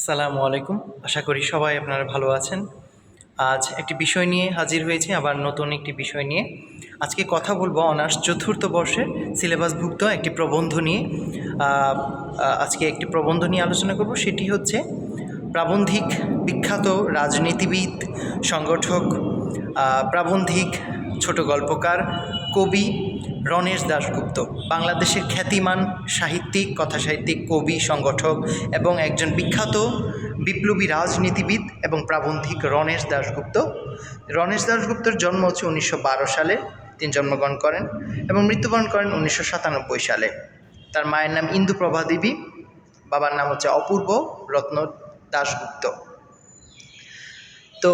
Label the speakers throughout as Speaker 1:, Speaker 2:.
Speaker 1: আসসালামু আলাইকুম। আশা করি সবাই আপনারা ভালো আছেন। আজ একটি বিষয় নিয়ে হাজির হয়েছি, আবার নতুন একটি বিষয় নিয়ে। আজকে কথা বলব অনার্স চতুর্থ বর্ষের সিলেবাসভুক্ত একটি প্রবন্ধ নিয়ে। আজকে একটি প্রবন্ধ নিয়ে আলোচনা করব, সেটি হচ্ছে প্রাবন্ধিক বিখ্যাত রাজনীতিবিদ, সংগঠক প্রাবন্ধিক ছোট গল্পকার, কবি রণেশ দাশগুপ্ত, বাংলাদেশের খ্যাতিমান সাহিত্যিক, কথাসাহিত্যিক, কবি, সংগঠক এবং একজন বিখ্যাত বিপ্লবী রাজনীতিবিদ এবং প্রাবন্ধিক রণেশ দাশগুপ্ত। রণেশ দাশগুপ্তর জন্ম হচ্ছে উনিশশো বারো সালে। তিনি জন্মগ্রহণ করেন এবং মৃত্যুবরণ করেন উনিশশো সাতানব্বই সালে। তার মায়ের নাম ইন্দুপ্রভা দেবী, বাবার নাম হচ্ছে অপূর্ব রত্ন দাশগুপ্ত। তো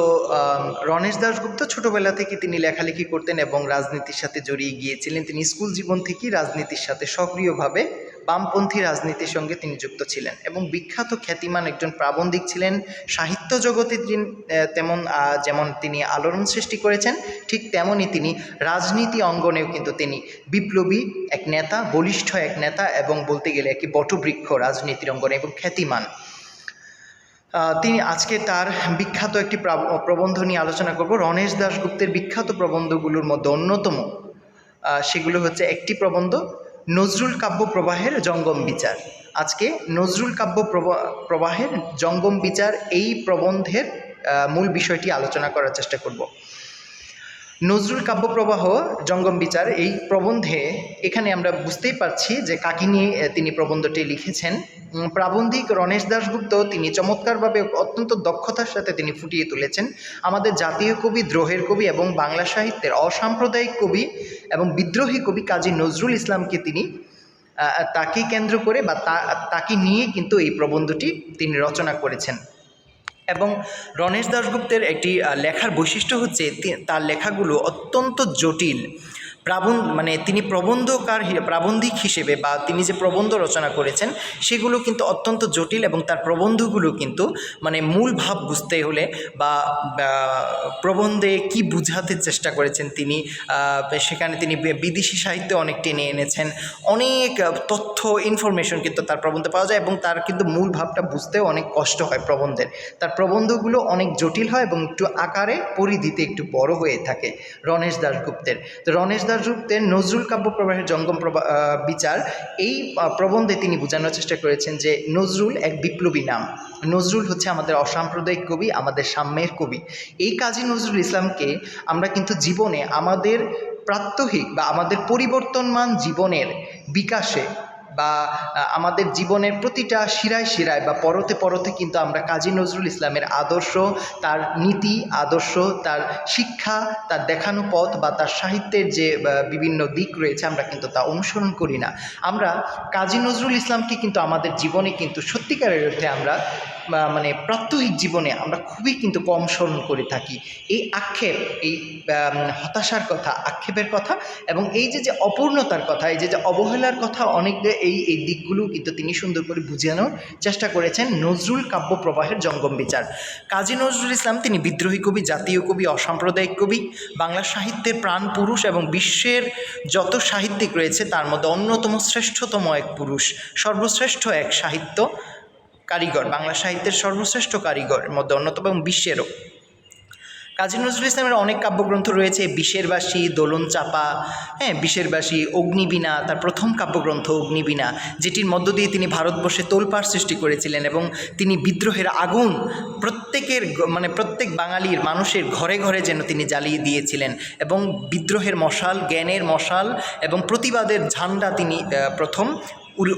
Speaker 1: রণেশ দাশগুপ্ত ছোটবেলা থেকে তিনি লেখালেখি করতেন এবং রাজনীতির সাথে জড়িয়ে গিয়েছিলেন। তিনি স্কুল জীবন থেকেই রাজনীতির সাথে সক্রিয়ভাবে বামপন্থী রাজনীতির সঙ্গে তিনি যুক্ত ছিলেন এবং বিখ্যাত খ্যাতিমান একজন প্রাবন্ধিক ছিলেন। সাহিত্য জগতে তিনি তেমন যেমন তিনি আলোড়ন সৃষ্টি করেছেন, ঠিক তেমনই তিনি রাজনীতি অঙ্গনেও কিন্তু তিনি বিপ্লবী এক নেতা, বলিষ্ঠ এক নেতা এবং বলতে গেলে একটি বটবৃক্ষ রাজনীতির অঙ্গনে এবং খ্যাতিমান। তিনি আজকে তার বিখ্যাত একটি প্রাব- প্রবন্ধ নিয়ে আলোচনা করব। রণেশ দাশগুপ্তের বিখ্যাত প্রবন্ধগুলোর মধ্যে অন্যতম সেগুলো হচ্ছে একটি প্রবন্ধ, নজরুল কাব্য প্রবাহের জঙ্গম বিচার। আজকে নজরুল কাব্য প্রবা- প্রবাহের জঙ্গম বিচার এই প্রবন্ধের মূল বিষয়টি আলোচনা করার চেষ্টা করব। নজরুল কাব্যপ্রবাহ, জঙ্গম বিচার, এই প্রবন্ধে এখানে আমরা বুঝতেই পারছি যে কাকে নিয়ে তিনি প্রবন্ধটি লিখেছেন। প্রাবন্ধিক রণেশ দাশগুপ্ত তিনি চমৎকারভাবে অত্যন্ত দক্ষতার সাথে তিনি ফুটিয়ে তুলেছেন। আমাদের জাতীয় কবি, দ্রোহের কবি এবং বাংলা সাহিত্যের অসাম্প্রদায়িক কবি এবং বিদ্রোহী কবি কাজী নজরুল ইসলামকে তিনি তাকে কেন্দ্র করে বা তাকে নিয়ে কিন্তু এই প্রবন্ধটি তিনি রচনা করেছেন। এবং রণেশ দাশগুপ্তের একটি লেখার বৈশিষ্ট্য হচ্ছে তার লেখাগুলো অত্যন্ত জটিল। প্রাবন মানে তিনি প্রবন্ধকার প্রাবন্ধিক হিসেবে বা তিনি যে প্রবন্ধ রচনা করেছেন, সেগুলো কিন্তু অত্যন্ত জটিল এবং তার প্রবন্ধগুলো কিন্তু মানে মূল ভাব বুঝতে হলে বা প্রবন্ধে কি বুঝাতে চেষ্টা করেছেন তিনি সেখানে তিনি বিদেশি সাহিত্য অনেক টেনে এনেছেন। অনেক তথ্য ইনফরমেশন কিন্তু তার প্রবন্ধে পাওয়া যায় এবং তার কিন্তু মূল ভাবটা বুঝতেও অনেক কষ্ট হয় প্রবন্ধের। তার প্রবন্ধগুলো অনেক জটিল হয় এবং একটু আকারে পরিধিতে একটু বড় হয়ে থাকে রণেশ দাশগুপ্তের। তো রণেশ দাশগুপ্তের নজরুল কাব্য প্রবাহের জঙ্গম বিচার, এই প্রবন্ধে তিনি বোঝানোর চেষ্টা করেছেন যে নজরুল এক বিপ্লবী নাম। নজরুল হচ্ছে আমাদের অসাম্প্রদায়িক কবি, আমাদের সাম্যের কবি। এই কাজী নজরুল ইসলামকে আমরা কিন্তু জীবনে আমাদের প্রাত্যহিক বা আমাদের পরিবর্তনমান জীবনের বিকাশে বা আমাদের জীবনের প্রতিটা শিরায় শিরায় বা পরতে পরতে কিন্তু আমরা কাজী নজরুল ইসলামের আদর্শ, তার নীতি, আদর্শ, তার শিক্ষা, তার দেখানো পথ বা তার সাহিত্যের যে বিভিন্ন দিক রয়েছে আমরা কিন্তু তা অনুসরণ করি না। আমরা কাজী নজরুল ইসলামকে কিন্তু আমাদের জীবনে কিন্তু সত্যিকারের অর্থে আমরা মানে প্রাত্যহিক জীবনে আমরা খুবই কিন্তু কম স্মরণ করে থাকি। এই আক্ষেপ, এই হতাশার কথা, আক্ষেপের কথা এবং এই যে যে অপূর্ণতার কথা, এই যে যে অবহেলার কথা অনেক এই এই দিকগুলো কিন্তু তিনি সুন্দর করে বুঝানোর চেষ্টা করেছেন নজরুল কাব্য প্রবাহের জঙ্গম বিচার। কাজী নজরুল ইসলাম তিনি বিদ্রোহী কবি, জাতীয় কবি, অসাম্প্রদায়িক কবি, বাংলা সাহিত্যের প্রাণ পুরুষ এবং বিশ্বের যত সাহিত্যিক রয়েছে তার মধ্যে অন্যতম শ্রেষ্ঠতম এক পুরুষ। সর্বশ্রেষ্ঠ এক সাহিত্য কারিগর, বাংলা সাহিত্যের সর্বশ্রেষ্ঠ কারিগর মধ্যে অন্যতম এবং বিশ্বেরও। কাজী নজরুল ইসলামের অনেক কাব্যগ্রন্থ রয়েছে বিশেরবাসী দোলন চাপা হ্যাঁ বিশেরবাসী অগ্নিবীণা, তার প্রথম কাব্যগ্রন্থ অগ্নিবীণা, যেটির মধ্য দিয়ে তিনি ভারতবর্ষে তোলপাড় সৃষ্টি করেছিলেন এবং তিনি বিদ্রোহের আগুন প্রত্যেকের মানে প্রত্যেক বাঙালির, মানুষের ঘরে ঘরে যেন তিনি জ্বালিয়ে দিয়েছিলেন এবং বিদ্রোহের মশাল, জ্ঞানের মশাল এবং প্রতিবাদের ঝান্ডা তিনি প্রথম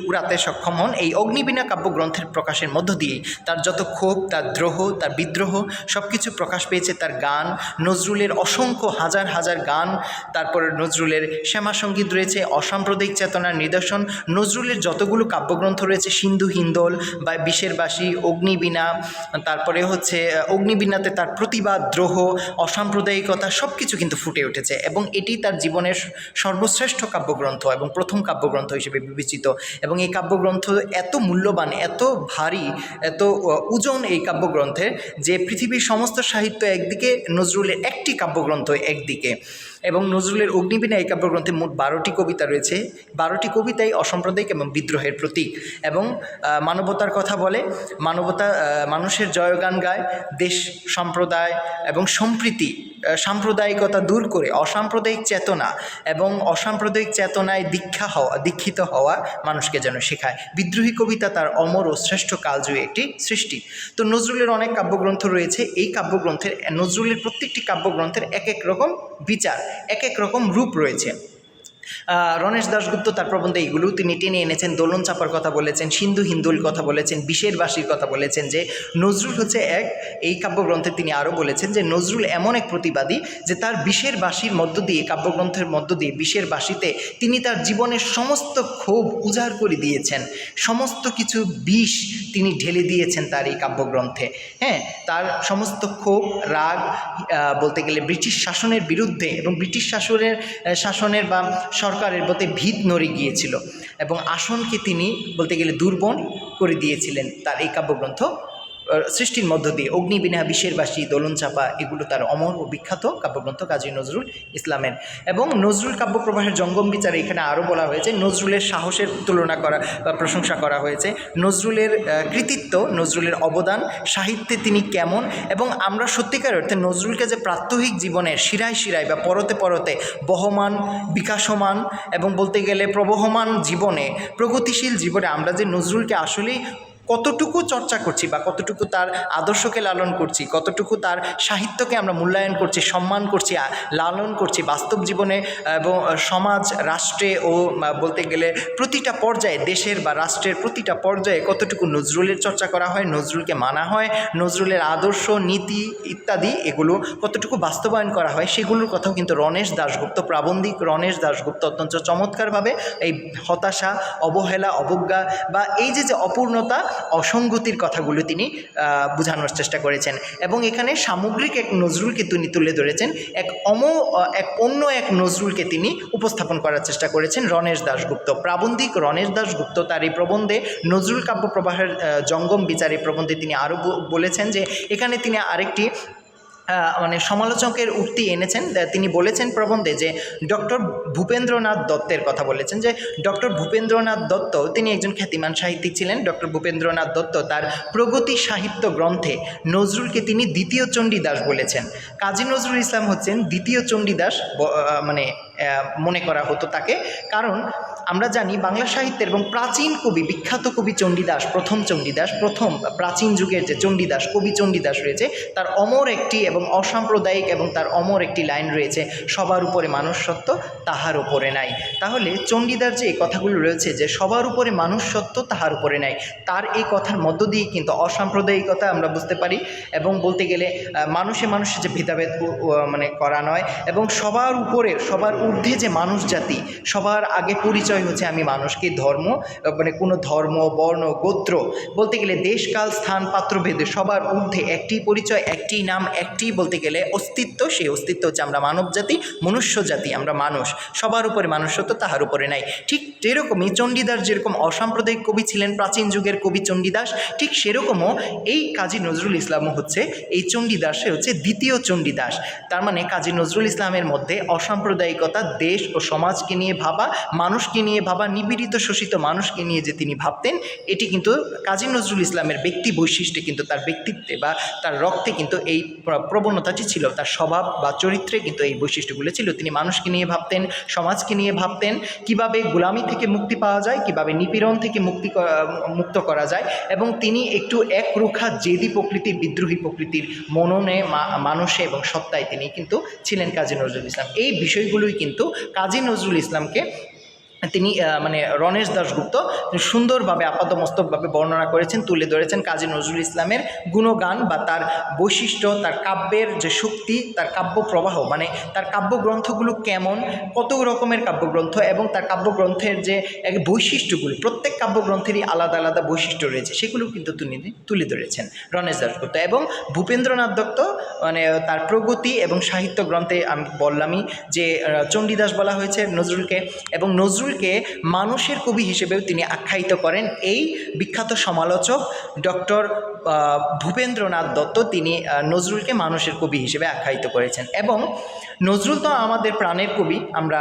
Speaker 1: উড়াতে সক্ষম হন। এই অগ্নিবীণা কাব্যগ্রন্থের প্রকাশের মধ্য দিয়েই তার যত ক্ষোভ, তার দ্রোহ, তার বিদ্রোহ সব কিছু প্রকাশ পেয়েছে তার গান। নজরুলের অসংখ্য হাজার হাজার গান, তারপর নজরুলের শ্যামাসঙ্গীত রয়েছে, অসাম্প্রদায়িক চেতনার নিদর্শন। নজরুলের যতগুলো কাব্যগ্রন্থ রয়েছে, সিন্ধু, হিন্দোল, বা বিশেরবাসী অগ্নিবীণা, তারপরে হচ্ছে অগ্নিবীণাতে তার প্রতিবাদ, দ্রোহ, অসাম্প্রদায়িকতা সব কিছু কিন্তু ফুটে উঠেছে এবং এটি তার জীবনের সর্বশ্রেষ্ঠ কাব্যগ্রন্থ এবং প্রথম কাব্যগ্রন্থ হিসেবে বিবেচিত। এবং এই কাব্যগ্রন্থ এত মূল্যবান, এত ভারী, এত ওজন এই কাব্যগ্রন্থের যে পৃথিবীর সমস্ত সাহিত্য একদিকে নজরুলের একটি কাব্যগ্রন্থ একদিকে। এবং নজরুলের অগ্নিবীণা এই কাব্যগ্রন্থে মোট বারোটি কবিতা রয়েছে। বারোটি কবিতাই অসাম্প্রদায়িক এবং বিদ্রোহের প্রতীক এবং মানবতার কথা বলে। মানবতা মানুষের জয়গান গায়, দেশ সম্প্রদায় এবং সম্প্রীতি সাম্প্রদায়িকতা দূর করে, অসাম্প্রদায়িক চেতনা এবং অসাম্প্রদায়িক চেতনায় দীক্ষা হওয়া, দীক্ষিত হওয়া মানুষকে যেন শেখায়। বিদ্রোহী কবিতা তার অমর ও শ্রেষ্ঠ কালজয়ী একটি সৃষ্টি। তো নজরুলের অনেক কাব্যগ্রন্থ রয়েছে। এই কাব্যগ্রন্থের, নজরুলের প্রত্যেকটি কাব্যগ্রন্থের এক এক রকম বিচার। এক এক রকম রূপ রয়েছে। রণেশ দাশগুপ্ত তার প্রবন্ধে এইগুলো তিনি টেনে এনেছেন, দোলন চাপার কথা বলেছেন, সিন্ধু হিন্দুল কথা বলেছেন বিশের বাসির কথা বলেছেন যে নজরুল হচ্ছে এক, এই কাব্যগ্রন্থে তিনি আরও বলেছেন যে নজরুল এমন এক প্রতিবাদী যে তার বিশের বাসির মধ্য দিয়ে, কাব্যগ্রন্থের মধ্য দিয়ে বিশের বাসিতে তিনি তার জীবনের সমস্ত ক্ষোভ উজাড় করে দিয়েছেন। সমস্ত কিছু বিষ তিনি ঢেলে দিয়েছেন তার এই কাব্যগ্রন্থে। হ্যাঁ তার সমস্ত ক্ষোভ, রাগ বলতে গেলে ব্রিটিশ শাসনের বিরুদ্ধে এবং ব্রিটিশ শাসনের শাসনের বা সরকারের প্রতি ভিত নড়ে গিয়েছিল এবং আসনকে তিনি বলতে গেলে দুর্বল করে দিয়েছিলেন তার এই কাব্যগ্রন্থ। সৃষ্টির মধ্য দিয়ে অগ্নিবীণা বিশেরবাসী দোলন চাপা, এগুলো তার অমর ও বিখ্যাত কাব্যগ্রন্থ কাজী নজরুল ইসলামের। এবং নজরুল কাব্যপ্রবাহের জঙ্গম বিচারে এখানে আরও বলা হয়েছে, নজরুলের সাহসের তুলনা করা বা প্রশংসা করা হয়েছে। নজরুলের কৃতিত্ব, নজরুলের অবদান, সাহিত্যে তিনি কেমন এবং আমরা সত্যিকার অর্থে নজরুলকে যে প্রাত্যহিক জীবনের শিরায় শিরায় বা পরতে পরতে বহমান, বিকাশমান এবং বলতে গেলে প্রবহমান জীবনে, প্রগতিশীল জীবনে আমরা যে নজরুলকে আসলেই কতটুকু চর্চা করছি বা কতটুকু তার আদর্শকে লালন করছি, কতটুকু তার সাহিত্যকে আমরা মূল্যায়ন করছি, সম্মান করছি লালন করছি, বাস্তব জীবনে এবং সমাজ, রাষ্ট্রে ও বলতে গেলে প্রতিটা পর্যায়ে, দেশের বা রাষ্ট্রের প্রতিটা পর্যায়ে কতটুকু নজরুলের চর্চা করা হয়, নজরুলকে মানা হয়, নজরুলের আদর্শ, নীতি ইত্যাদি এগুলো কতটুকু বাস্তবায়ন করা হয়, সেগুলোর কথাও কিন্তু রণেশ দাশগুপ্ত, প্রাবন্ধিক রণেশ দাশগুপ্ত অত্যন্ত চমৎকারভাবে এই হতাশা, অবহেলা, অবজ্ঞা বা এই যে যে অপূর্ণতা অসঙ্গতির কথাগুলো তিনি বোঝানোর চেষ্টা করেছেন। এবং এখানে সামগ্রিক এক নজরুলকে তিনি তুলে ধরেছেন। এক অম, এক অন্য এক নজরুলকে তিনি উপস্থাপন করার চেষ্টা করেছেন রণেশ দাশগুপ্ত। প্রাবন্ধিক রণেশ দাশগুপ্ত তার এই প্রবন্ধে নজরুল কাব্য প্রবাহের জঙ্গম বিচার এই প্রবন্ধে তিনি আরও বলেছেন যে, এখানে তিনি আরেকটি মানে সমালোচকের উক্তি এনেছেন তিনি বলেছেন প্রবন্ধে যে ডক্টর ভূপেন্দ্রনাথ দত্তের কথা বলেছেন যে ডক্টর ভূপেন্দ্রনাথ দত্ত, তিনি একজন খ্যাতিমান সাহিত্যিক ছিলেন, ডক্টর ভূপেন্দ্রনাথ দত্ত তার প্রগতি সাহিত্য গ্রন্থে নজরুলকে তিনি দ্বিতীয় চণ্ডীদাস বলেছেন। কাজী নজরুল ইসলাম হচ্ছেন দ্বিতীয় চণ্ডীদাস মানে মনে করা হতো তাকে। কারণ আমরা জানি বাংলা সাহিত্যের এবং প্রাচীন কবি, বিখ্যাত কবি চণ্ডীদাস, প্রথম চণ্ডীদাস, প্রথম প্রাচীন যুগের যে চণ্ডীদাস, কবি চণ্ডীদাস রয়েছে, তার অমর একটি এবং অসাম্প্রদায়িক এবং তার অমর একটি লাইন রয়েছে, সবার উপরে মানুষ তাহার উপরে নাই। তাহলে চণ্ডীদার যে এই কথাগুলো রয়েছে যে সবার উপরে মানুষ তাহার উপরে নাই, তার এই কথার মধ্য দিয়ে কিন্তু অসাম্প্রদায়িকতা আমরা বুঝতে পারি এবং বলতে গেলে মানুষে মানুষে যে ভেদাভেদ মানে করা নয় এবং সবার উপরে, সবার ঊর্ধ্বে যে মানুষ জাতি, সবার আগে পরিচয় হচ্ছে আমি মানুষকে ধর্ম? মানে কোনো ধর্ম, বর্ণ, গোত্র? বলতে গেলে দেশকাল স্থান পাত্রভেদে সবার ঊর্ধ্বে একটি পরিচয়, একটি নাম, একটি বলতে গেলে অস্তিত্ব, সেই অস্তিত্ব হচ্ছে আমরা মানব জাতি, মনুষ্য জাতি, আমরা মানুষ। সবার উপরে মানুষত্ব তাহার উপরে নাই। ঠিক যেরকমই চণ্ডীদাস যেরকম অসাম্প্রদায়িক কবি ছিলেন, প্রাচীন যুগের কবি চণ্ডীদাস, ঠিক সেরকমও এই কাজী নজরুল ইসলামও হচ্ছে, এই চণ্ডীদাসে হচ্ছে দ্বিতীয় চণ্ডীদাস। তার মানে কাজী নজরুল ইসলামের মধ্যে অসাম্প্রদায়িকতা দেশ ও সমাজকে নিয়ে ভাবা, মানুষকে নিয়ে ভাবা, নিপীড়িত শোষিত মানুষকে নিয়ে যে তিনি ভাবতেন, এটি কিন্তু কাজী নজরুল ইসলামের ব্যক্তি বৈশিষ্ট্যে কিন্তু তার ব্যক্তিত্বে বা তার রক্তে কিন্তু এই প্রবণতাটি ছিল, তার স্বভাব বা চরিত্রে কিন্তু এই বৈশিষ্ট্যগুলো ছিল। তিনি মানুষকে নিয়ে ভাবতেন, সমাজকে নিয়ে ভাবতেন, কীভাবে গোলামি থেকে মুক্তি পাওয়া যায়, কীভাবে নিপীড়ন থেকে মুক্তি মুক্ত করা যায় এবং তিনি একটু একরুখা জেদি প্রকৃতির, বিদ্রোহী প্রকৃতির মননে মানুষে এবং সত্তায় তিনি কিন্তু ছিলেন কাজী নজরুল ইসলাম। এই বিষয়গুলোই কিন্তু কাজী নজরুল ইসলামকে তিনি মানে রণেশ দাশগুপ্ত সুন্দরভাবে আপাতমস্তকভাবে বর্ণনা করেছেন, তুলে ধরেছেন কাজী নজরুল ইসলামের গুণগান বা তার বৈশিষ্ট্য, তার কাব্যের যে শক্তি, তার কাব্য প্রবাহ মানে তার কাব্যগ্রন্থগুলো কেমন, কত রকমের কাব্যগ্রন্থ এবং তার কাব্যগ্রন্থের যে এক বৈশিষ্ট্যগুলো, প্রত্যেক কাব্যগ্রন্থেরই আলাদা আলাদা বৈশিষ্ট্য রয়েছে সেগুলো কিন্তু তিনি তুলে ধরেছেন রণেশ দাশগুপ্ত এবং ভূপেন্দ্রনাথ দত্ত মানে তার প্রগতি এবং সাহিত্য গ্রন্থে আমি বললামই যে চণ্ডীদাস বলা হয়েছে নজরুলকে এবং নজরুল নজরুলকে মানুষের কবি হিসেবেও তিনি আখ্যায়িত করেন। এই বিখ্যাত সমালোচক ডক্টর ভূপেন্দ্রনাথ দত্ত তিনি নজরুলকে মানুষের কবি হিসেবে আখ্যায়িত করেছেন। এবং নজরুল তো আমাদের প্রাণের কবি, আমরা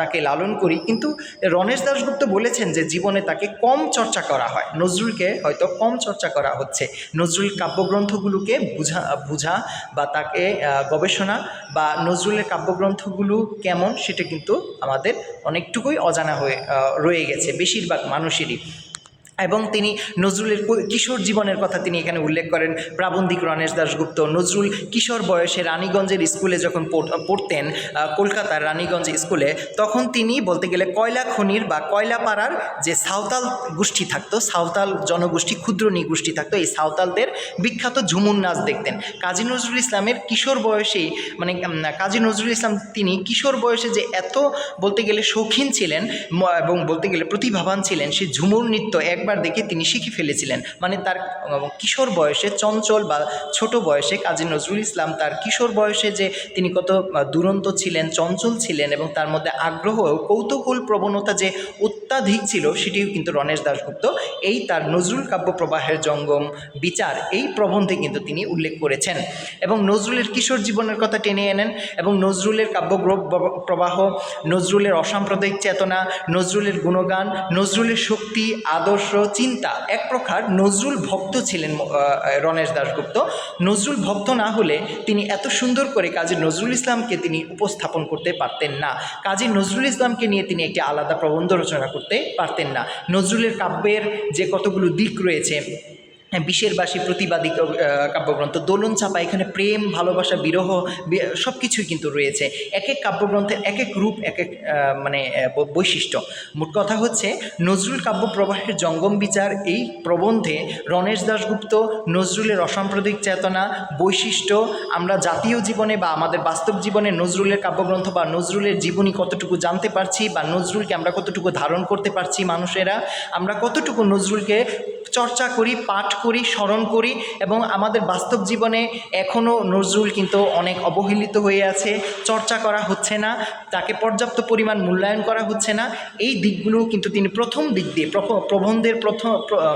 Speaker 1: তাকে লালন করি। কিন্তু রণেশ দাশগুপ্ত বলেছেন যে জীবনে তাকে কম চর্চা করা হয়। নজরুলকে হয়তো কম চর্চা করা হচ্ছে। নজরুল কাব্যগ্রন্থগুলোকে বুঝা বুঝা বা তাকে গবেষণা বা নজরুলের কাব্যগ্রন্থগুলো কেমন সেটা কিন্তু আমাদের অনেকটুকুই অজানা হয়ে রয়ে গেছে। বেশিরভাগ মানুষেরই। এবং তিনি নজরুলের কিশোর জীবনের কথা তিনি এখানে উল্লেখ করেন। প্রাবন্ধিক রণেশ দাশগুপ্ত, নজরুল কিশোর বয়সে রানীগঞ্জের স্কুলে যখন পড়তেন কলকাতার রানীগঞ্জ স্কুলে, তখন তিনি বলতে গেলে কয়লা খনির বা কয়লাপাড়ার যে সাঁওতাল গোষ্ঠী থাকতো, সাঁওতাল জনগোষ্ঠী ক্ষুদ্র নিগোষ্ঠী থাকতো, এই সাঁওতালদের বিখ্যাত ঝুমুর নাচ দেখতেন। কাজী নজরুল ইসলামের কিশোর বয়সেই মানে কাজী নজরুল ইসলাম তিনি কিশোর বয়সে যে এত বলতে গেলে শৌখিন ছিলেন এবং বলতে গেলে প্রতিভাবান ছিলেন, সে ঝুমুর নৃত্য একবার দেখে তিনি শিখে ফেলেছিলেন। মানে তার কিশোর বয়সে চঞ্চল বা ছোট বয়সে কাজী নজরুল ইসলাম তার কিশোর বয়সে যে তিনি কত দুরন্ত ছিলেন, চঞ্চল ছিলেন এবং তার মধ্যে আগ্রহ কৌতূহল প্রবণতা যে অত্যাধিক ছিল, সেটিও কিন্তু রণেশ দাশগুপ্ত। এই তার নজরুল কাব্য প্রবাহের জঙ্গম বিচার, এই প্রবন্ধে কিন্তু তিনি উল্লেখ করেছেন। এবং নজরুলের কিশোর জীবনের কথা টেনে এনেন এবং নজরুলের কাব্যগ্রপ প্রবাহ, নজরুলের অসাম্প্রদায়িক চেতনা, নজরুলের গুণগান, নজরুলের শক্তি, আদর্শ, চিন্তা, এক প্রকার নজরুল ভক্ত ছিলেন রণেশ দাশগুপ্ত। নজরুল ভক্ত না হলে তিনি এত সুন্দর করে কাজী নজরুল ইসলামকে তিনি উপস্থাপন করতে পারতেন না। কাজী নজরুল ইসলামকে নিয়ে তিনি একটি আলাদা প্রবন্ধ রচনা করতে পারতেন না। নজরুলের কাব্যের যে কতগুলো দিক রয়েছে হ্যাঁ, বিষের বাসী প্রতিবাদী কাব্যগ্রন্থ দোলন চাপা এখানে প্রেম ভালোবাসা বিরহ সব কিছুই কিন্তু রয়েছে। এক এক কাব্যগ্রন্থের এক এক রূপ এক এক মানে বৈশিষ্ট্য। মোট কথা হচ্ছে নজরুল কাব্য প্রবাহের জঙ্গম বিচার এই প্রবন্ধে রণেশ দাশগুপ্ত নজরুলের অসাম্প্রদায়িক চেতনা বৈশিষ্ট্য আমরা জাতীয় জীবনে বা আমাদের বাস্তব জীবনে নজরুলের কাব্যগ্রন্থ বা নজরুলের জীবনী কতটুকু জানতে পারছি বা নজরুলকে আমরা কতটুকু ধারণ করতে পারছি মানুষেরা আমরা কতটুকু নজরুলকে চর্চা করি, পাঠ করি, স্মরণ করি এবং আমাদের বাস্তব জীবনে এখনও নজরুল কিন্তু অনেক অবহেলিত হয়ে আছে। চর্চা করা হচ্ছে না, তাকে পর্যাপ্ত পরিমাণ মূল্যায়ন করা হচ্ছে না। এই দিকগুলো কিন্তু তিনি প্রথম দিক দিয়ে প্রবন্ধের প্রথম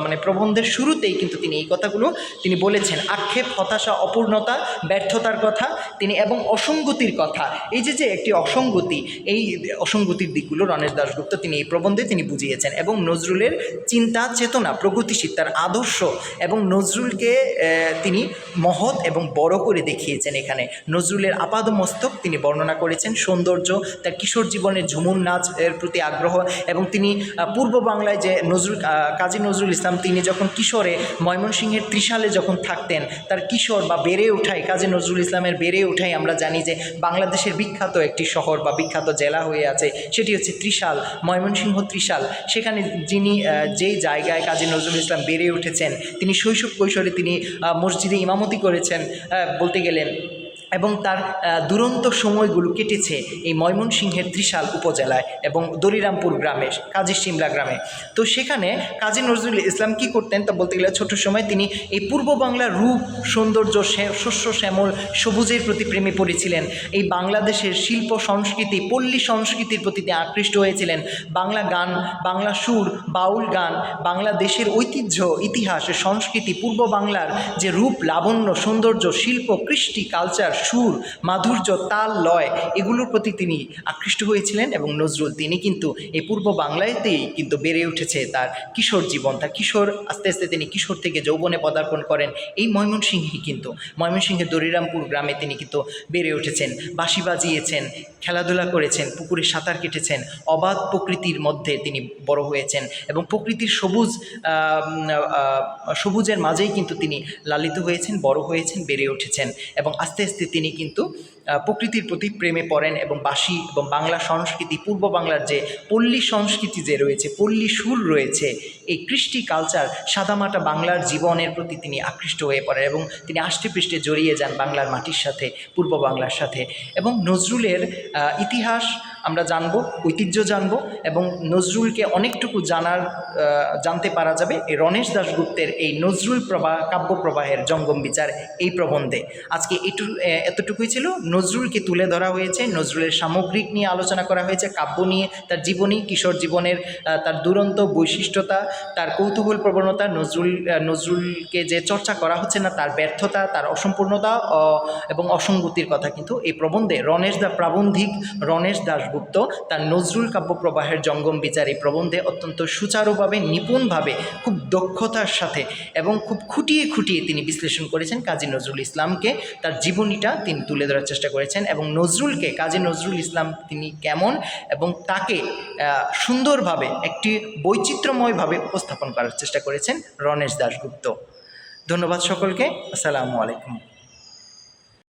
Speaker 1: মানে প্রবন্ধের শুরুতেই কিন্তু তিনি এই কথাগুলো তিনি বলেছেন। আক্ষেপ, হতাশা, অপূর্ণতা, ব্যর্থতার কথা তিনি এবং অসঙ্গতির কথা। এই যে যে একটি অসঙ্গতি, এই অসঙ্গতির দিকগুলো রণেশ দাশগুপ্ত তিনি এই প্রবন্ধে তিনি বুঝিয়েছেন এবং নজরুলের চিন্তা, চেতনা, প্রগতিশীল তার আদর্শ এবং নজরুলকে তিনি মহৎ এবং বড় করে দেখিয়েছেন এখানে। নজরুলের আপাদ মস্তক তিনি বর্ণনা করেছেন, সৌন্দর্য, তার কিশোর জীবনের ঝুমুর নাচ এর প্রতি আগ্রহ এবং তিনি পূর্ব বাংলায় যে নজরুল কাজী নজরুল ইসলাম, তিনি যখন কিশোরে ময়মনসিংহের ত্রিশালে যখন থাকতেন, তার কিশোর বা বেড়ে ওঠায়, কাজী নজরুল ইসলামের বেড়ে ওঠায় আমরা জানি যে বাংলাদেশের বিখ্যাত একটি শহর বা বিখ্যাত জেলা হয়ে আছে, সেটি হচ্ছে ত্রিশাল, ময়মনসিংহ ত্রিশাল। সেখানে যিনি যেই জায়গায় কাজী নজরুল ইসলাম বেড়ে উঠেছেন। তিনি শৈশব কৈশোরে তিনি মসজিদে ইমামতি করেছেন বলতে গেলেন এবং তার দুরন্ত সময়গুলো কেটেছে এই ময়মনসিংহের ত্রিশাল উপজেলায় এবং দরিরামপুর গ্রামে, কাজী সিমলা গ্রামে। তো সেখানে কাজী নজরুল ইসলাম কি করতেন তা বলতে গেলে ছোট সময় তিনি এই পূর্ব বাংলার রূপ, সৌন্দর্য শস্য, শ্যামল, সবুজের প্রতি প্রেমে পড়েছিলেন। এই বাংলাদেশের শিল্প, সংস্কৃতি, পল্লী সংস্কৃতির প্রতি তিনি আকৃষ্ট হয়েছিলেন। বাংলা গান, বাংলা সুর, বাউল গান বাংলাদেশের ঐতিহ্য, ইতিহাস, সংস্কৃতি, পূর্ব বাংলার যে রূপ, লাবণ্য, সৌন্দর্য, শিল্প, কৃষ্টি কালচার সুর, মাধুর্য, তাল, লয় এগুলোর প্রতি তিনি আকৃষ্ট হয়েছিলেন এবং নজরুল তিনি কিন্তু এই পূর্ব বাংলাতেই কিন্তু বেড়ে উঠেছে তার কিশোর জীবন। তার কিশোর আস্তে আস্তে তিনি কিশোর থেকে যৌবনে পদার্পণ করেন। এই ময়মনসিংহে কিন্তু, ময়মনসিংহের দরিরামপুর গ্রামে তিনি কিন্তু বেড়ে উঠেছেন, বাঁশি বাজিয়েছেন। খেলাধুলা করেছেন, পুকুরে সাঁতার কেটেছেন, অবাধ প্রকৃতির মধ্যে তিনি বড় হয়েছেন এবং প্রকৃতির সবুজ সবুজের মাঝেই কিন্তু তিনি লালিত হয়েছেন, বড় হয়েছেন, বেড়ে উঠেছেন এবং আস্তে আস্তে তিনি কিন্তু প্রকৃতির প্রতি প্রেমে পড়েন এবং বাসি এবং বাংলা সংস্কৃতি, পূর্ব বাংলার যে পল্লী সংস্কৃতি যে রয়েছে, পল্লী সুর রয়েছে, এই কৃষ্টি কালচার সাদামাটা বাংলার জীবনের প্রতি তিনি আকৃষ্ট হয়ে পড়েন এবং তিনি আষ্টেপৃষ্টে জড়িয়ে যান বাংলার মাটির সাথে, পূর্ব বাংলার সাথে এবং নজরুলের ইতিহাস আমরা জানব, ঐতিহ্য জানব এবং নজরুলকে অনেকটুকু জানার জানতে পারা যাবে এই রণেশ দাশগুপ্তের এই নজরুল প্রবাহ কাব্য প্রবাহের জঙ্গম বিচার এই প্রবন্ধে। আজকে এটু এতটুকুই ছিল। নজরুলকে তুলে ধরা হয়েছে, নজরুলের সামগ্রিক নিয়ে আলোচনা করা হয়েছে, কাব্য নিয়ে, তার জীবনী, কিশোর জীবনের তার দুরন্ত বৈশিষ্ট্যতা, তার কৌতূহল প্রবণতা, নজরুল নজরুলকে যে চর্চা করা হচ্ছে না, তার ব্যর্থতা, তার অসম্পূর্ণতা এবং অসঙ্গতির কথা কিন্তু এই প্রবন্ধে রণেশ দা প্রাবন্ধিক, রণেশ দাশগুপ্ত তার নজরুল কাব্য প্রবাহের জঙ্গম বিচার এই প্রবন্ধে অত্যন্ত সুচারুভাবে, নিপুণভাবে, খুব দক্ষতার সাথে এবং খুব খুঁটিয়ে খুঁটিয়ে তিনি বিশ্লেষণ করেছেন কাজী নজরুল ইসলামকে, তার জীবনীটা তিনি তুলে ধরার চেষ্টা করেছেন এবং নজরুলকে, কাজী নজরুল ইসলাম তিনি কেমন এবং তাকে সুন্দরভাবে, একটি বৈচিত্র্যময়ভাবে উপস্থাপন করার চেষ্টা করেছেন রণেশ দাশগুপ্ত। ধন্যবাদ সকলকে, আসসালামু আলাইকুম।